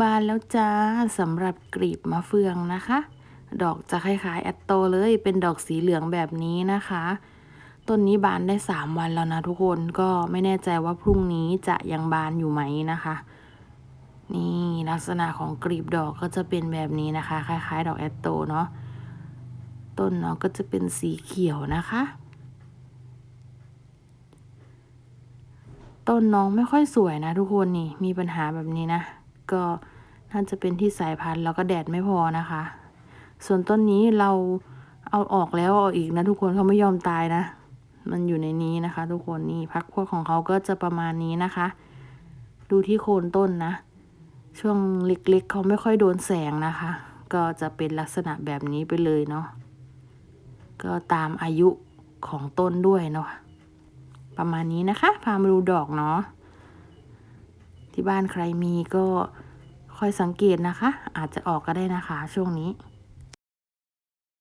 บานแล้วจ้าสำหรับกลีบมะเฟืองนะคะ ดอกจะคล้ายๆแอตโตเลยเป็นดอกสีเหลืองแบบนี้นะคะต้นนี้บานได้ 3 วันแล้วนะทุกคนก็ไม่แน่ใจว่าพรุ่งนี้จะยังบานอยู่ไหมนะคะ นี่ลักษณะของกลีบดอกก็จะเป็นแบบนี้นะคะ คล้าย ๆ ดอกแอตโตเนาะต้นเนาะก็จะเป็นสีเขียวนะคะ ต้นน้องไม่ค่อยสวยนะทุกคนนี่มีปัญหาแบบนี้นะ ก็น่าจะเป็นที่สายพันธุ์แล้วก็แดดไม่พอนะคะ ส่วนต้นนี้เราเอาออกแล้วเอาอีกนะทุกคนเขาไม่ยอมตายนะ มันอยู่ในนี้นะคะ ทุกคนนี่พักพวกของเขาก็จะประมาณนี้นะคะ ดูที่โคนต้นนะ ช่วงเล็กๆเขาไม่ค่อยโดนแสงนะคะ ก็จะเป็นลักษณะแบบนี้ไปเลยเนาะก็ตามอายุของต้นด้วยเนาะประมาณนี้นะคะ พามาดูดอกเนาะ ที่บ้านใครมีก็ค่อยสังเกตนะคะ อาจจะออกก็ได้นะคะช่วงนี้